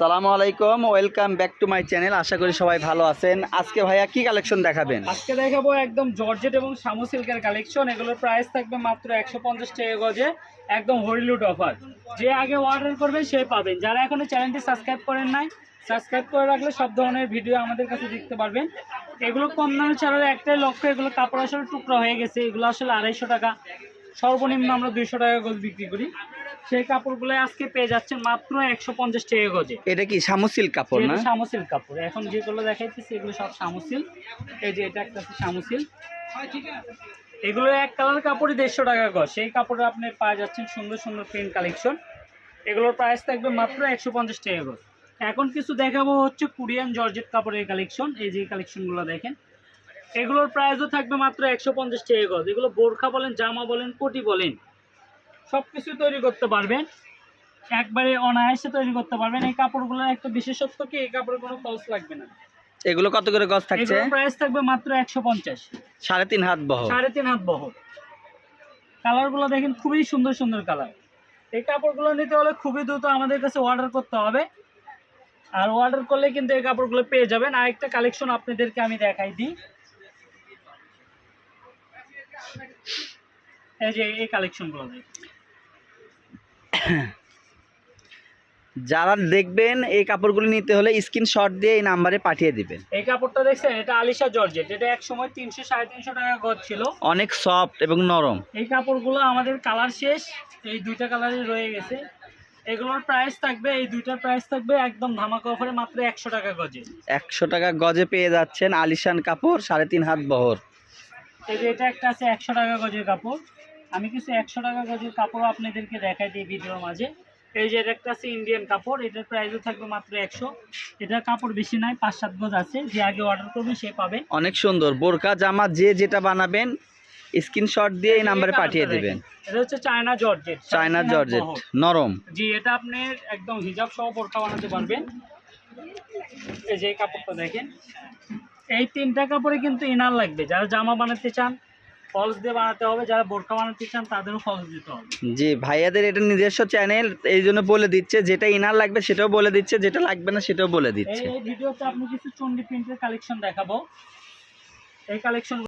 সালামু আলাইকুম, welcome back to my channel, আশা করি সবাই ভালো আছেন। আজকে ভাইয়া কি কালেকশন দেখাবেন? আজকে দেখাবো একদম জর্জেট এবং শামু সিল্কের কালেকশন। এগুলোর প্রাইস থাকবে মাত্র একশো পঞ্চাশ টাকা গজে, একদম হরিলুট অফার যে আগে অর্ডার করবে, সে পাবেন। যারা এখনও চ্যানেলটি সাবস্ক্রাইব করেন নাই, সাবস্ক্রাইব করে রাখলে সব ধরনের ভিডিও আমাদের কাছে দেখতে পারবেন। এগুলো কম দামে ছাড়ার একটাই লক্ষ্য, এগুলো কাপড় আসলে টুকরা হয়ে গেছে। এগুলো আসলে আড়াইশো টাকা। সর্বনিম্ন আমরা দুইশো টাকা গজ বিক্রি করি। সেই কাপড়গুলো আজকে পেয়ে যাচ্ছেন মাত্র একশো পঞ্চাশ টাকা গজে। এটা কি সামুসিল কাপড় না? শামুসিল কাপড়। এখন যেগুলো দেখাইতেছি এগুলো সব শামুসিল এই যে এটা একটা শামুসিল এগুলো এক কালার কাপড়ই দেড়শো টাকা গজ। সেই কাপড়ে আপনি পাওয়া যাচ্ছেন সুন্দর সুন্দর প্রিন্ট কালেকশন এগুলোর প্রাইস থাকবে মাত্র একশো পঞ্চাশ টাকা গজ। এখন কিছু দেখাবো হচ্ছে কোরিয়ান জর্জেট কাপড়ের কালেকশন এই যে কালেকশনগুলো দেখেন। এগুলোর প্রাইসও থাকবে মাত্র একশো পঞ্চাশ টাকা গজ। এগুলো বোরখা বলেন জামা বলেন কোটি বলেন। সব কিছু তৈরি করতে পারবেন। একবারে অনায়াসে তৈরি করতে পারবেন। এই কাপড়গুলোর একটা বিশেষত্ব কি? এই কাপড়ে কোনো ফলস লাগবে না। এগুলো কত করে গজ থাকছে? প্রাইস থাকবে মাত্র একশো পঞ্চাশ। সাড়ে তিন হাত বহ সাড়ে তিন হাত বহর। কালারগুলো দেখেন খুবই সুন্দর সুন্দর কালার। এই কাপড়গুলো নিতে হলে খুবই দ্রুত আমাদের কাছে অর্ডার করতে হবে। আর অর্ডার করলে কিন্তু এই কাপড়গুলো পেয়ে যাবেন। আরেকটা কালেকশন আপনাদেরকে আমি দেখাই দিই। এই যে এই কালেকশনগুলো দেখেন। যারা দেখবেন এই কাপড়গুলো নিতে হলে স্ক্রিনশট দিয়ে এই নাম্বারে পাঠিয়ে দিবেন। এই কাপড়টা দেখছেন? এটা আলিশা জর্জেট। এটা এক সময় তিনশো সাড়ে তিনশো টাকা গজ ছিল। অনেক সফট এবং নরম। এই কাপড়গুলো আমাদের কালার শেষ। এই দুইটা কালারই রয়ে গেছে। এগুলোর প্রাইস থাকবে এই দুইটার প্রাইস থাকবে একদম ধামাকা অফারে মাত্র একশো টাকা গজে। একশো টাকা গজে পেয়ে যাচ্ছেন আলিশান কাপড় সাড়ে তিন হাত বহর। এই যে এটা একটা আছে একশো টাকা গজের কাপড়। আমি কিছু একশো টাকা গজের কাপড়ও আপনাদেরকে দেখাই দিই ভিডিওর মাঝে। এই যে এটা একটা আছে ইন্ডিয়ান কাপড় এটার প্রাইসও থাকবে মাত্র একশো। এটার কাপড় বেশি নাই পাঁচ সাত গজ আছে যে আগে অর্ডার করবে সে পাবে। অনেক সুন্দর বোরকা জামা যে যেটা বানাবেন স্ক্রিনশট দিয়ে এই নাম্বারে পাঠিয়ে দিবেন। এটা হচ্ছে চায়না জর্জেট চায়না জর্জেট নরম। জি এটা আপনি একদম হিজাব সহ বোরকা বানাতে পারবেন। এই যে কাপড়টা দেখেন। এই তিনটা কাপড়ে কিন্তু ইনার লাগবে। যারা জামা বানাতে চান ফলস দিয়ে বানাতে হবে যারা বোরকা বানাতে চান তাদেরও ফলস দিতে হবে। জি ভাইয়াদের এটা নিজস্ব চ্যানেল এই জন্য বলে দিচ্ছে যেটা ইনার লাগবে সেটাও বলে দিচ্ছে যেটা লাগবে না সেটাও বলে দিচ্ছে। এই ভিডিওতে আপনি কিছু চন্ডি প্রিন্টের কালেকশন দেখাবো। এই কালেকশন